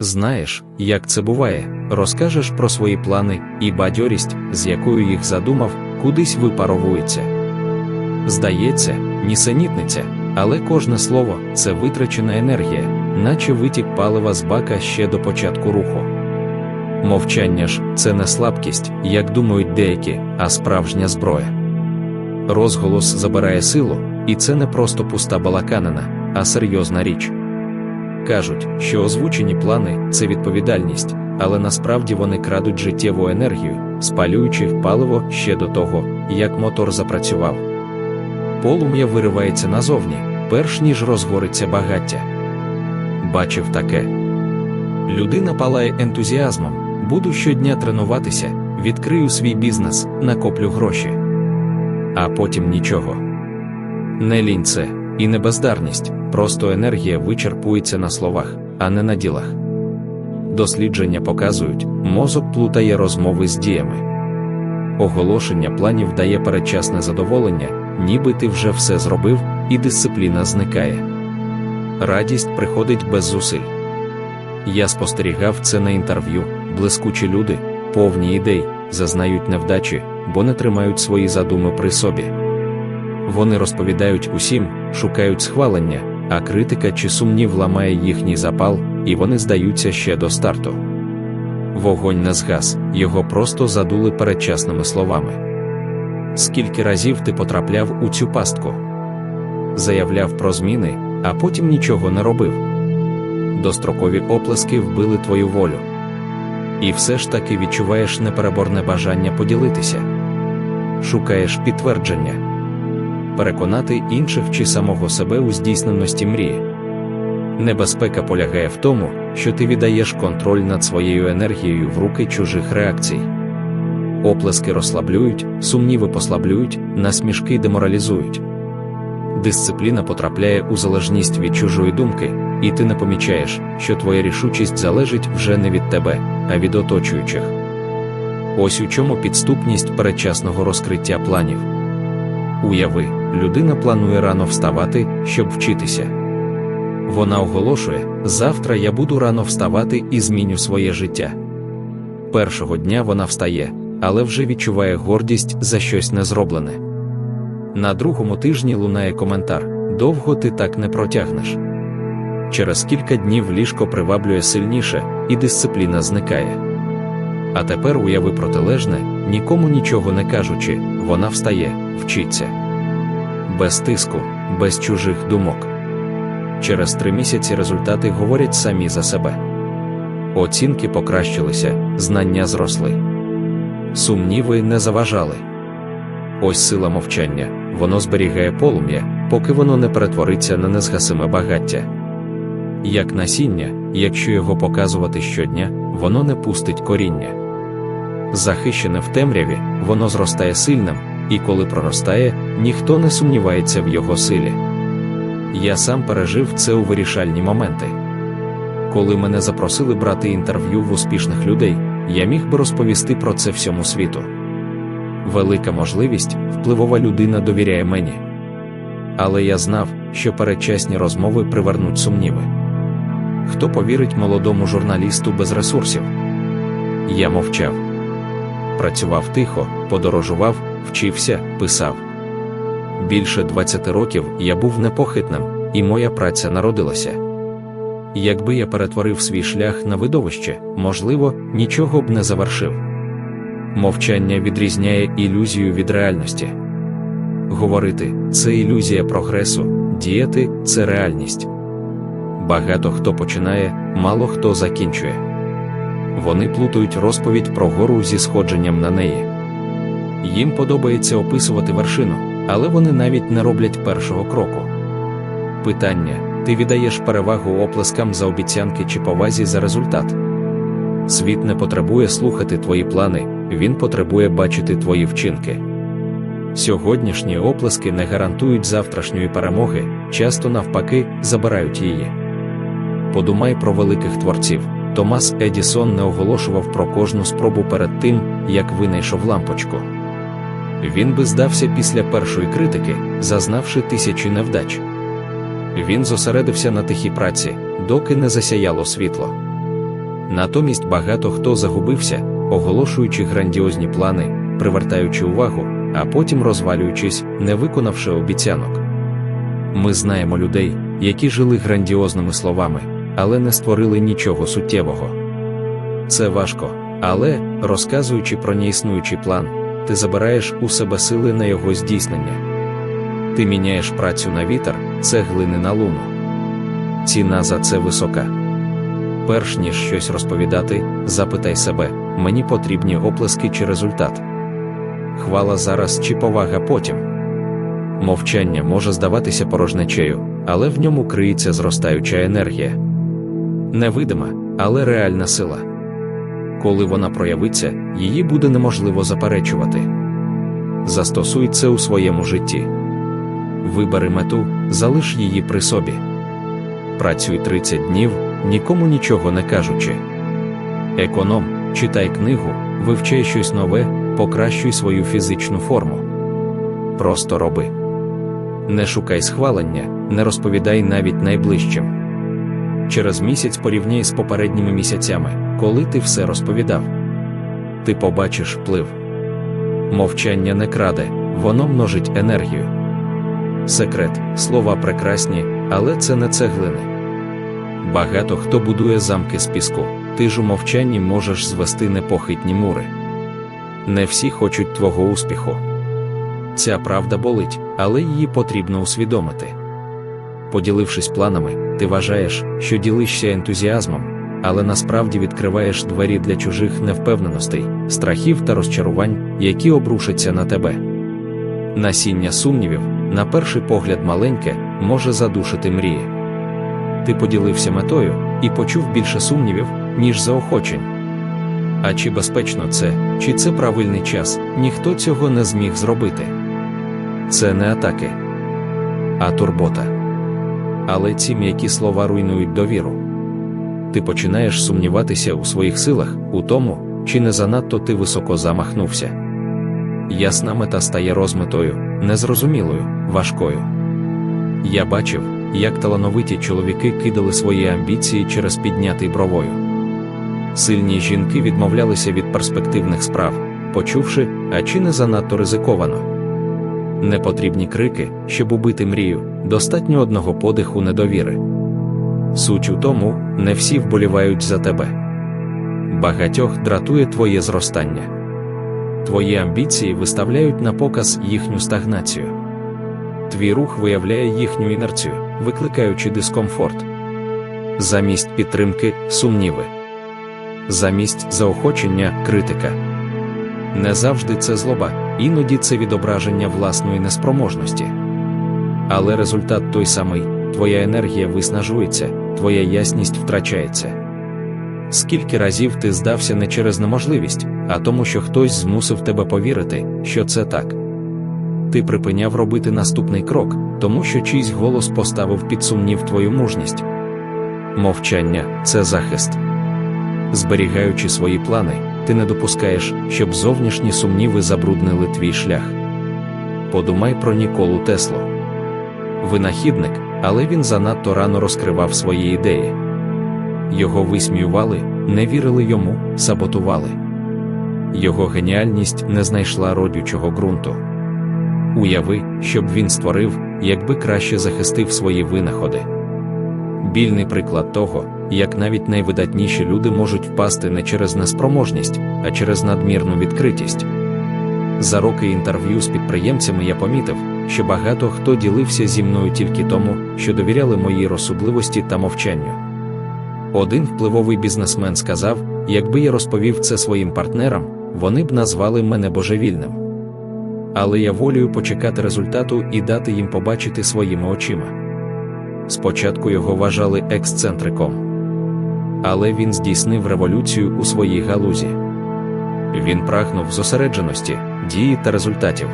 Знаєш, як це буває, розкажеш про свої плани і бадьорість, з якою їх задумав, кудись випаровується. Здається, нісенітниця, але кожне слово це витрачена енергія, наче витік палива з бака ще до початку руху. Мовчання ж це не слабкість, як думають деякі, а справжня зброя. Розголос забирає силу, і це не просто пуста балаканина, а серйозна річ. Кажуть, що озвучені плани це відповідальність, але насправді вони крадуть життєву енергію, спалюючи паливо ще до того, як мотор запрацював. Полум'я виривається назовні, перш ніж розгориться багаття. Бачив таке. Людина палає ентузіазмом, буду щодня тренуватися, відкрию свій бізнес, накоплю гроші. А потім нічого. Не лінь це, і не бездарність, просто енергія вичерпується на словах, а не на ділах. Дослідження показують, мозок плутає розмови з діями. Оголошення планів дає передчасне задоволення, ніби ти вже все зробив, і дисципліна зникає. Радість приходить без зусиль. Я спостерігав це на інтерв'ю, блискучі люди, повні ідей, зазнають невдачі, бо не тримають свої задуми при собі. Вони розповідають усім, шукають схвалення, а критика чи сумнів ламає їхній запал, і вони здаються ще до старту. Вогонь не згас, його просто задули передчасними словами. Скільки разів ти потрапляв у цю пастку? Заявляв про зміни, а потім нічого не робив. Дострокові оплески вбили твою волю. І все ж таки відчуваєш непереборне бажання поділитися. Шукаєш підтвердження, переконати інших чи самого себе у здійсненості мрії. Небезпека полягає в тому, що ти віддаєш контроль над своєю енергією в руки чужих реакцій. Оплески розслаблюють, сумніви послаблюють, насмішки деморалізують. Дисципліна потрапляє у залежність від чужої думки, і ти не помічаєш, що твоя рішучість залежить вже не від тебе, а від оточуючих. Ось у чому підступність передчасного розкриття планів. Уяви, людина планує рано вставати, щоб вчитися. Вона оголошує: завтра я буду рано вставати і зміню своє життя. Першого дня вона встає, але вже відчуває гордість за щось незроблене. На другому тижні лунає коментар: довго ти так не протягнеш. Через кілька днів ліжко приваблює сильніше, і дисципліна зникає. А тепер уяви протилежне, нікому нічого не кажучи, вона встає, вчиться. Без тиску, без чужих думок. Через три місяці результати говорять самі за себе. Оцінки покращилися, знання зросли. Сумніви не заважали. Ось сила мовчання, воно зберігає полум'я, поки воно не перетвориться на незгасиме багаття. Як насіння, якщо його показувати щодня, воно не пустить коріння. Захищене в темряві, воно зростає сильним, і коли проростає, ніхто не сумнівається в його силі. Я сам пережив це у вирішальні моменти. Коли мене запросили брати інтерв'ю в успішних людей, я міг би розповісти про це всьому світу. Велика можливість, впливова людина довіряє мені. Але я знав, що передчасні розмови привернуть сумніви. Хто повірить молодому журналісту без ресурсів? Я мовчав. Працював тихо, подорожував, вчився, писав. Більше 20 років я був непохитним, і моя праця народилася. Якби я перетворив свій шлях на видовище, можливо, нічого б не завершив. Мовчання відрізняє ілюзію від реальності. Говорити це ілюзія прогресу, діяти це реальність. Багато хто починає, мало хто закінчує. Вони плутають розповідь про гору зі сходженням на неї. Їм подобається описувати вершину, але вони навіть не роблять першого кроку. Питання: ти віддаєш перевагу оплескам за обіцянки чи повазі за результат? Світ не потребує слухати твої плани, він потребує бачити твої вчинки. Сьогоднішні оплески не гарантують завтрашньої перемоги, часто навпаки, забирають її. Подумай про великих творців. Томас Едісон не оголошував про кожну спробу перед тим, як винайшов лампочку. Він би здався після першої критики, зазнавши тисячі невдач. Він зосередився на тихій праці, доки не засяяло світло. Натомість багато хто загубився, оголошуючи грандіозні плани, привертаючи увагу, а потім розвалюючись, не виконавши обіцянок. Ми знаємо людей, які жили грандіозними словами, але не створили нічого суттєвого. Це важко, але, розказуючи про неіснуючий план, ти забираєш у себе сили на його здійснення. Ти міняєш працю на вітер, цеглини на луну. Ціна за це висока. Перш ніж щось розповідати, запитай себе, мені потрібні оплески чи результат. Хвала зараз чи повага потім. Мовчання може здаватися порожнечею, але в ньому криється зростаюча енергія. Невидима, але реальна сила. Коли вона проявиться, її буде неможливо заперечувати. Застосуй це у своєму житті. Вибери мету, залиш її при собі. Працюй 30 днів, нікому нічого не кажучи. Економ, читай книгу, вивчай щось нове, покращуй свою фізичну форму. Просто роби. Не шукай схвалення, не розповідай навіть найближчим. Через місяць порівняй з попередніми місяцями, коли ти все розповідав. Ти побачиш вплив. Мовчання не краде, воно множить енергію. Секрет, слова прекрасні, але це не цеглини. Багато хто будує замки з піску, ти ж у мовчанні можеш звести непохитні мури. Не всі хочуть твого успіху. Ця правда болить, але її потрібно усвідомити. Поділившись планами, ти вважаєш, що ділишся ентузіазмом, але насправді відкриваєш двері для чужих невпевненостей, страхів та розчарувань, які обрушаться на тебе. Насіння сумнівів, на перший погляд маленьке, може задушити мрії. Ти поділився метою і почув більше сумнівів, ніж заохочень. А чи безпечно це, чи це правильний час, ніхто цього не зміг зробити. Це не атаки, а турбота. Але ці м'які слова руйнують довіру. Ти починаєш сумніватися у своїх силах, у тому, чи не занадто ти високо замахнувся. Ясна мета стає розмитою, незрозумілою, важкою. Я бачив, як талановиті чоловіки кидали свої амбіції через піднятий бровою. Сильні жінки відмовлялися від перспективних справ, почувши, а чи не занадто ризиковано. Не потрібні крики, щоб убити мрію, достатньо одного подиху недовіри. Суть у тому, не всі вболівають за тебе. Багатьох дратує твоє зростання. Твої амбіції виставляють на показ їхню стагнацію. Твій рух виявляє їхню інерцію, викликаючи дискомфорт. Замість підтримки сумніви. Замість заохочення критика. Не завжди це злоба, іноді це відображення власної неспроможності. Але результат той самий: твоя енергія виснажується, твоя ясність втрачається. Скільки разів ти здався не через неможливість, а тому, що хтось змусив тебе повірити, що це так. Ти припиняв робити наступний крок, тому що чийсь голос поставив під сумнів твою мужність. Мовчання це захист. Зберігаючи свої плани, ти не допускаєш, щоб зовнішні сумніви забруднили твій шлях. Подумай про Ніколу Теслу. Винахідник, але він занадто рано розкривав свої ідеї. Його висміювали, не вірили йому, саботували. Його геніальність не знайшла родючого ґрунту. Уяви, що б він створив, якби краще захистив свої винаходи. Більний приклад того, як навіть найвидатніші люди можуть впасти не через неспроможність, а через надмірну відкритість. За роки інтерв'ю з підприємцями я помітив, що багато хто ділився зі мною тільки тому, що довіряли моїй розсудливості та мовчанню. Один впливовий бізнесмен сказав: якби я розповів це своїм партнерам, вони б назвали мене божевільним. Але я волію почекати результату і дати їм побачити своїми очима. Спочатку його вважали ексцентриком. Але він здійснив революцію у своїй галузі. Він прагнув зосередженості, дії та результатів.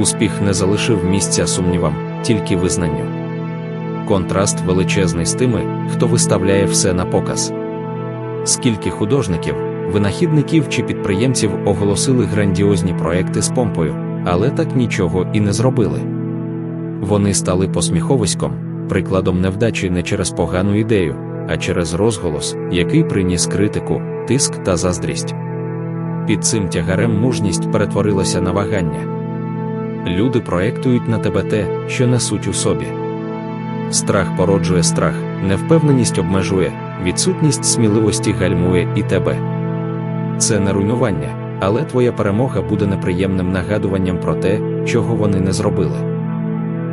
Успіх не залишив місця сумнівам, тільки визнанню. Контраст величезний з тими, хто виставляє все на показ. Скільки художників, винахідників чи підприємців оголосили грандіозні проекти з помпою, але так нічого і не зробили. Вони стали посміховиськом, прикладом невдачі не через погану ідею, а через розголос, який приніс критику, тиск та заздрість. Під цим тягарем мужність перетворилася на вагання. Люди проектують на тебе те, що несуть у собі. Страх породжує страх, невпевненість обмежує, відсутність сміливості гальмує і тебе. Це не руйнування, але твоя перемога буде неприємним нагадуванням про те, чого вони не зробили.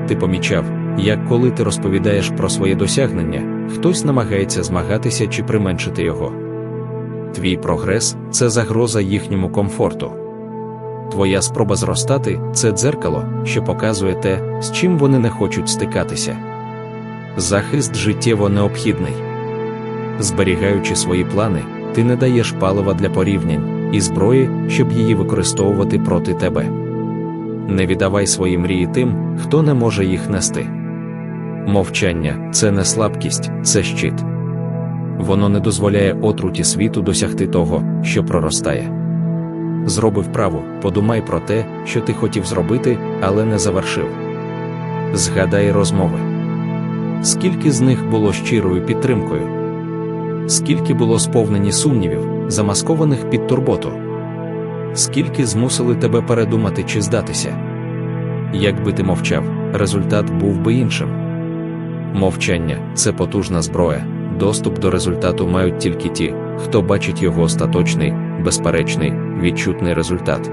Ти помічав, як коли ти розповідаєш про своє досягнення, хтось намагається змагатися чи применшити його. Твій прогрес це загроза їхньому комфорту. Твоя спроба зростати це дзеркало, що показує те, з чим вони не хочуть стикатися. Захист життєво необхідний. Зберігаючи свої плани, ти не даєш палива для порівнянь і зброї, щоб її використовувати проти тебе. Не віддавай свої мрії тим, хто не може їх нести. Мовчання це не слабкість, це щит. Воно не дозволяє отруті світу досягти того, що проростає. Зроби вправу, подумай про те, що ти хотів зробити, але не завершив. Згадай розмови. Скільки з них було щирою підтримкою? Скільки було сповнені сумнівів, замаскованих під турботу? Скільки змусили тебе передумати чи здатися? Якби ти мовчав, результат був би іншим. Мовчання це потужна зброя, доступ до результату мають тільки ті, хто бачить його остаточний, безперечний, відчутний результат.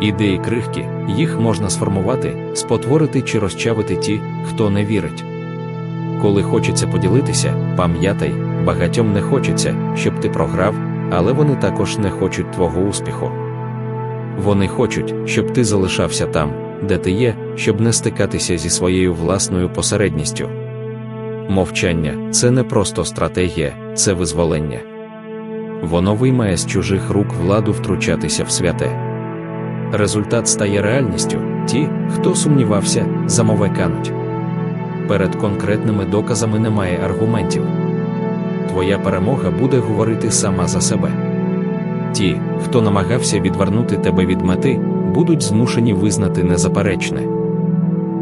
Ідеї крихкі, їх можна сформувати, спотворити чи розчавити ті, хто не вірить. Коли хочеться поділитися, пам'ятай, багатьом не хочеться, щоб ти програв, але вони також не хочуть твого успіху. Вони хочуть, щоб ти залишався там, де ти є, щоб не стикатися зі своєю власною посередністю. Мовчання це не просто стратегія, це визволення. Воно виймає з чужих рук владу втручатися в святе. Результат стає реальністю, ті, хто сумнівався, замове кануть. Перед конкретними доказами немає аргументів. Твоя перемога буде говорити сама за себе. Ті, хто намагався відвернути тебе від мети, будуть змушені визнати незаперечне.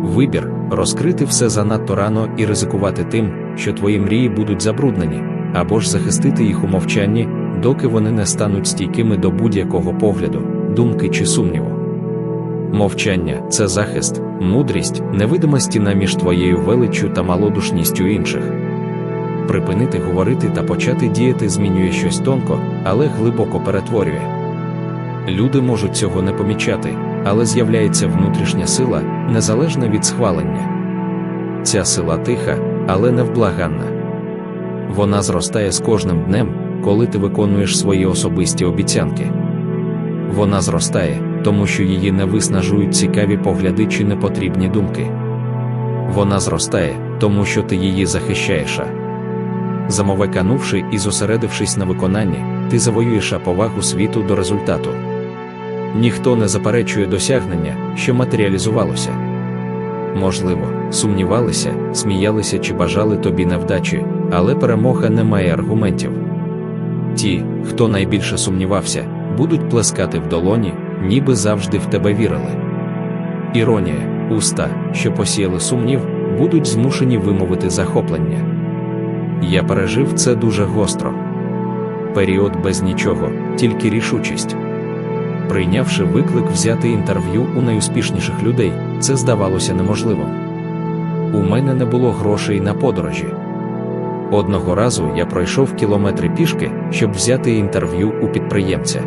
Вибір розкрити все занадто рано і ризикувати тим, що твої мрії будуть забруднені, або ж захистити їх у мовчанні, доки вони не стануть стійкими до будь-якого погляду, думки чи сумніву. Мовчання це захист, мудрість, невидима стіна між твоєю величчю та малодушністю інших. Припинити говорити та почати діяти змінює щось тонко, але глибоко перетворює. Люди можуть цього не помічати, але з'являється внутрішня сила, незалежна від схвалення. Ця сила тиха, але невблаганна. Вона зростає з кожним днем, коли ти виконуєш свої особисті обіцянки. Вона зростає, тому що її не виснажують цікаві погляди чи непотрібні думки. Вона зростає, тому що ти її захищаєш. Замовеканувши і зосередившись на виконанні, ти завоюєш повагу світу до результату. Ніхто не заперечує досягнення, що матеріалізувалося. Можливо, сумнівалися, сміялися чи бажали тобі невдачі, але перемога не має аргументів. Ті, хто найбільше сумнівався, будуть плескати в долоні, ніби завжди в тебе вірили. Іронія, уста, що посіяли сумнів, будуть змушені вимовити захоплення. Я пережив це дуже гостро. Період без нічого, тільки рішучість. Прийнявши виклик взяти інтерв'ю у найуспішніших людей, це здавалося неможливим. У мене не було грошей на подорожі. Одного разу я пройшов кілометри пішки, щоб взяти інтерв'ю у підприємця.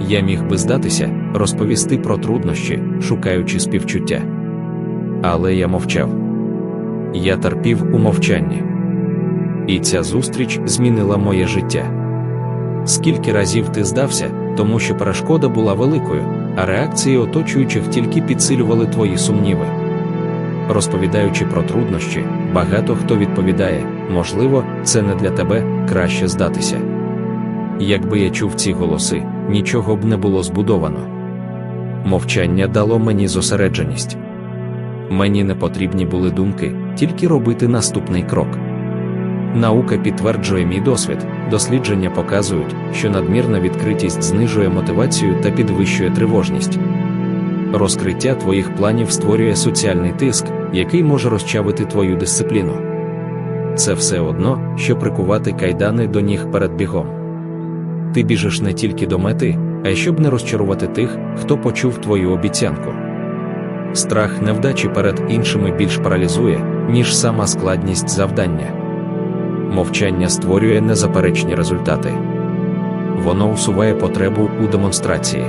Я міг би здатися, розповісти про труднощі, шукаючи співчуття. Але я мовчав. Я терпів у мовчанні. І ця зустріч змінила моє життя. Скільки разів ти здався, тому що перешкода була великою, а реакції оточуючих тільки підсилювали твої сумніви. Розповідаючи про труднощі, багато хто відповідає, можливо, це не для тебе краще здатися. Якби я чув ці голоси, нічого б не було збудовано. Мовчання дало мені зосередженість. Мені не потрібні були думки, тільки робити наступний крок. Наука підтверджує мій досвід, дослідження показують, що надмірна відкритість знижує мотивацію та підвищує тривожність. Розкриття твоїх планів створює соціальний тиск, який може розчавити твою дисципліну. це все одно, що прикувати кайдани до ніг перед бігом. Ти біжиш не тільки до мети, а й щоб не розчарувати тих, хто почув твою обіцянку. Страх невдачі перед іншими більш паралізує, ніж сама складність завдання. Мовчання створює незаперечні результати. Воно усуває потребу у демонстрації.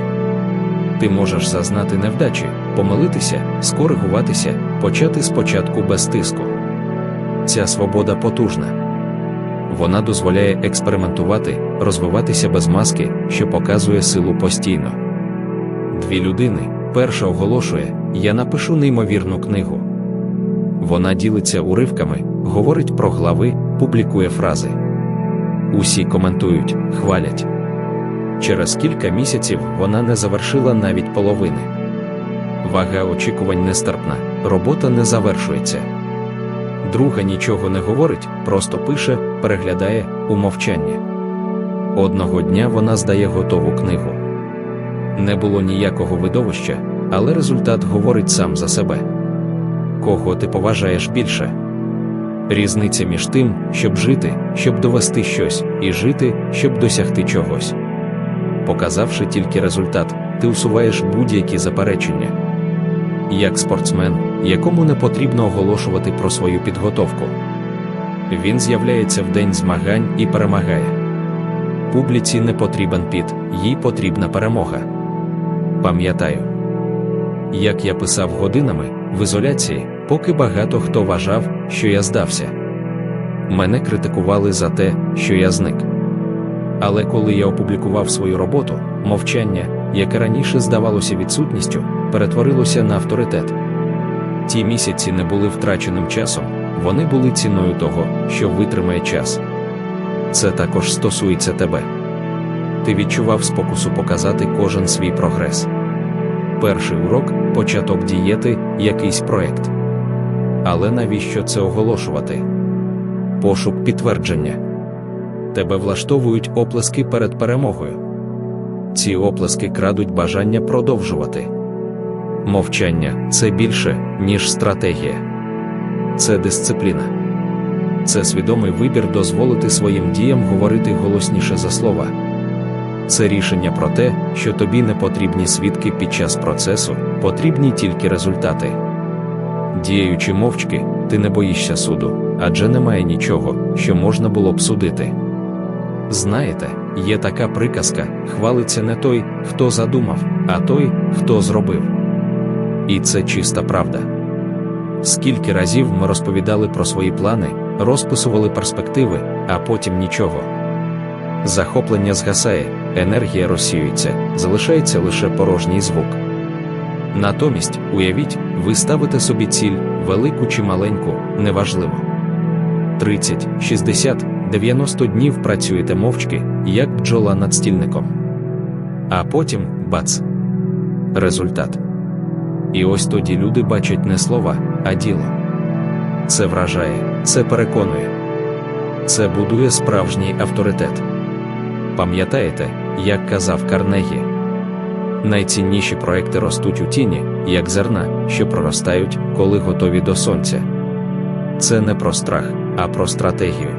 Ти можеш зазнати невдачі, помилитися, скоригуватися, почати спочатку без тиску. Ця свобода потужна. Вона дозволяє експериментувати, розвиватися без маски, що показує силу постійно. Дві людини. Перша оголошує: Я напишу неймовірну книгу. Вона ділиться уривками, говорить про глави, публікує фрази. Усі коментують, хвалять. Через кілька місяців вона не завершила навіть половини. Вага очікувань нестерпна, робота не завершується. Друга нічого не говорить, просто пише, переглядає у мовчанні. Одного дня вона здає готову книгу. Не було ніякого видовища, але результат говорить сам за себе. Кого ти поважаєш більше? Різниця між тим, щоб жити, щоб довести щось, і жити, щоб досягти чогось. Показавши тільки результат, ти усуваєш будь-які заперечення. Як спортсмен, якому не потрібно оголошувати про свою підготовку. Він з'являється в день змагань і перемагає. Публіці не потрібен піт, їй потрібна перемога. Пам'ятаю, як я писав годинами в ізоляції, поки багато хто вважав, що я здався. Мене критикували за те, що я зник. Але коли я опублікував свою роботу, мовчання, яке раніше здавалося відсутністю, перетворилося на авторитет. Ті місяці не були втраченим часом, вони були ціною того, що витримає час. Це також стосується тебе. Ти відчував спокусу показати кожен свій прогрес. Перший урок початок дієти, якийсь проект. Але навіщо це оголошувати? Пошук підтвердження. Тебе влаштовують оплески перед перемогою. Ці оплески крадуть бажання продовжувати. Мовчання це більше, ніж стратегія, це дисципліна, це свідомий вибір дозволити своїм діям говорити голосніше за слова. Це рішення про те, що тобі не потрібні свідки під час процесу, потрібні тільки результати. Діючи мовчки, ти не боїшся суду, адже немає нічого, що можна було б судити. Знаєте, є така приказка: хвалиться не той, хто задумав, а той, хто зробив. І це чиста правда. Скільки разів ми розповідали про свої плани, розписували перспективи, а потім нічого. Захоплення згасає, енергія розсіюється, залишається лише порожній звук. Натомість, уявіть, ви ставите собі ціль, велику чи маленьку, неважливо. 30, 60, 90 днів працюєте мовчки, як бджола над стільником. А потім бац. Результат. І ось тоді люди бачать не слова, а діло. Це вражає, це переконує, це будує справжній авторитет. Пам'ятаєте, як казав Карнегі? Найцінніші проекти ростуть у тіні, як зерна, що проростають, коли готові до сонця. Це не про страх, а про стратегію.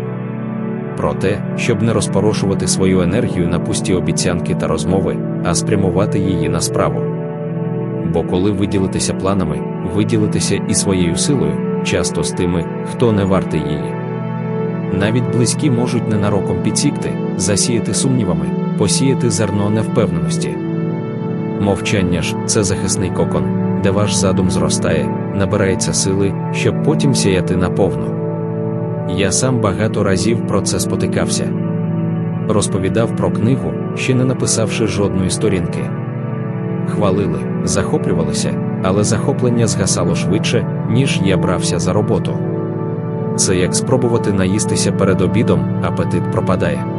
Про те, щоб не розпорошувати свою енергію на пусті обіцянки та розмови, а спрямувати її на справу. Бо коли ви ділитеся планами, ви ділитеся і своєю силою, часто з тими, хто не вартий її. Навіть близькі можуть ненароком підсікти, засіяти сумнівами, посіяти зерно невпевненості. Мовчання ж це захисний кокон, де ваш задум зростає, набирається сили, щоб потім сіяти наповну. Я сам багато разів про це спотикався. Розповідав про книгу, ще не написавши жодної сторінки. Хвалили, захоплювалися, але захоплення згасало швидше, ніж я брався за роботу. Це як спробувати наїстися перед обідом, апетит пропадає.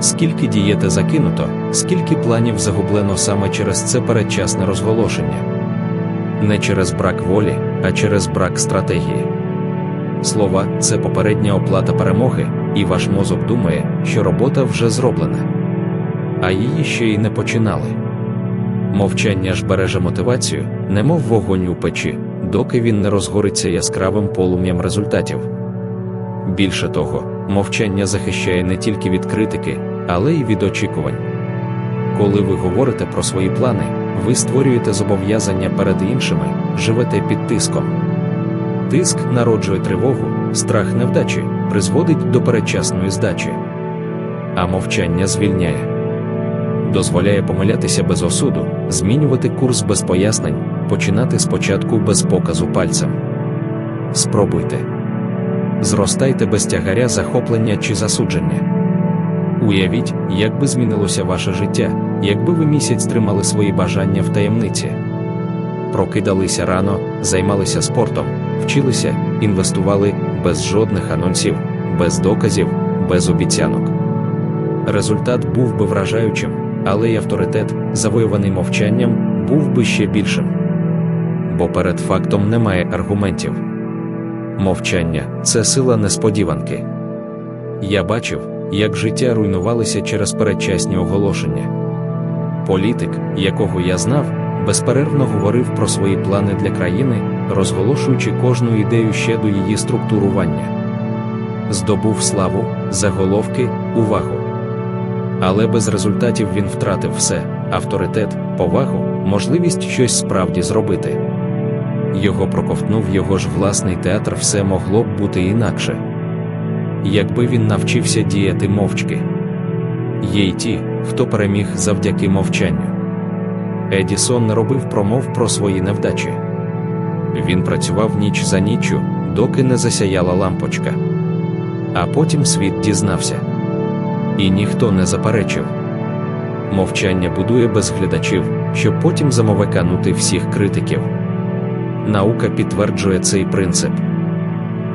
Скільки дієти закинуто, скільки планів загублено саме через це передчасне розголошення. Не через брак волі, а через брак стратегії. Слова це попередня оплата перемоги, і ваш мозок думає, що робота вже зроблена. А її ще й не починали. Мовчання ж береже мотивацію, немов вогонь у печі, доки він не розгориться яскравим полум'ям результатів. Більше того, мовчання захищає не тільки від критики, але й від очікувань. Коли ви говорите про свої плани, ви створюєте зобов'язання перед іншими, живете під тиском. Тиск народжує тривогу, страх невдачі, призводить до передчасної здачі. А мовчання звільняє. Дозволяє помилятися без осуду, змінювати курс без пояснень, починати спочатку без показу пальцем. Спробуйте. Зростайте без тягаря захоплення чи засудження. Уявіть, як би змінилося ваше життя, якби ви місяць тримали свої бажання в таємниці. Прокидалися рано, займалися спортом, вчилися, інвестували без жодних анонсів, без доказів, без обіцянок. Результат був би вражаючим, але й авторитет, завоюваний мовчанням, був би ще більшим. Бо перед фактом немає аргументів. Мовчання це сила несподіванки. Я бачив, як життя руйнувалося через передчасні оголошення. Політик, якого я знав, безперервно говорив про свої плани для країни, розголошуючи кожну ідею ще до її структурування. Здобув славу, заголовки, увагу. Але без результатів він втратив все авторитет, повагу, можливість щось справді зробити. Його проковтнув його ж власний театр, все могло б бути інакше. Якби він навчився діяти мовчки. Є й ті, хто переміг завдяки мовчанню. Едісон не робив промов про свої невдачі. Він працював ніч за ніччю, доки не засяяла лампочка. А потім світ дізнався. І ніхто не заперечив. Мовчання будує без глядачів, щоб потім замовиканути всіх критиків. Наука підтверджує цей принцип.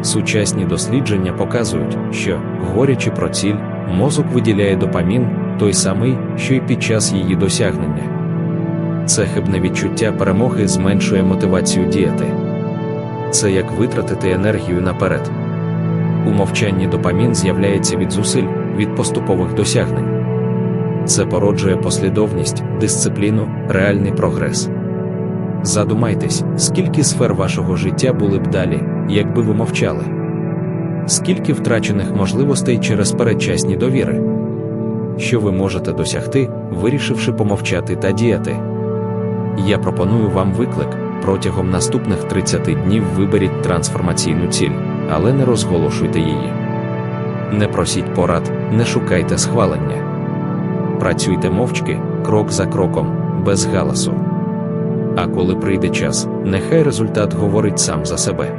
Сучасні дослідження показують, що, говорячи про ціль, мозок виділяє допамін, той самий, що й під час її досягнення. Це хибне відчуття перемоги зменшує мотивацію діяти. Це як витратити енергію наперед. У мовчанні допамін з'являється від зусиль, від поступових досягнень. Це породжує послідовність, дисципліну, реальний прогрес. Задумайтесь, скільки сфер вашого життя були б далі, якби ви мовчали. Скільки втрачених можливостей через передчасні довіри, що ви можете досягти, вирішивши помовчати та діяти. Я пропоную вам виклик протягом наступних 30 днів виберіть трансформаційну ціль, але не розголошуйте її. Не просіть порад, не шукайте схвалення. Працюйте мовчки, крок за кроком, без галасу. А коли прийде час, нехай результат говорить сам за себе.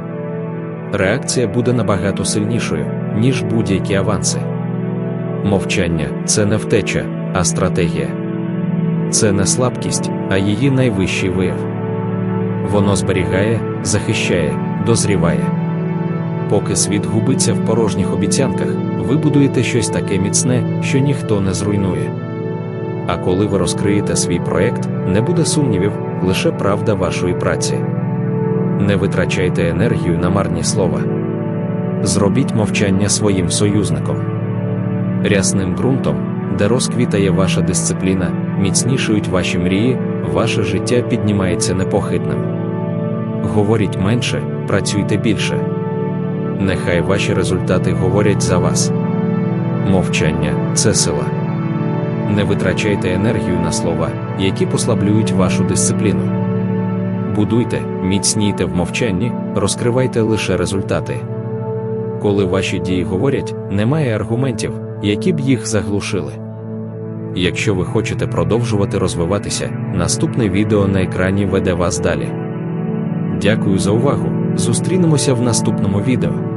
Реакція буде набагато сильнішою, ніж будь-які аванси. Мовчання це не втеча, а стратегія. Це не слабкість, а її найвищий вияв. Воно зберігає, захищає, дозріває. Поки світ губиться в порожніх обіцянках, ви будуєте щось таке міцне, що ніхто не зруйнує. А коли ви розкриєте свій проект, не буде сумнівів, лише правда вашої праці. Не витрачайте енергію на марні слова. Зробіть мовчання своїм союзником. Рясним ґрунтом, де розквітає ваша дисципліна, міцнішують ваші мрії, ваше життя піднімається непохитним. Говоріть менше, працюйте більше. Нехай ваші результати говорять за вас. Мовчання це сила. Не витрачайте енергію на слова, які послаблюють вашу дисципліну. Будуйте, міцнійте в мовчанні, розкривайте лише результати. Коли ваші дії говорять, немає аргументів, які б їх заглушили. Якщо ви хочете продовжувати розвиватися, наступне відео на екрані веде вас далі. Дякую за увагу! Зустрінемося в наступному відео.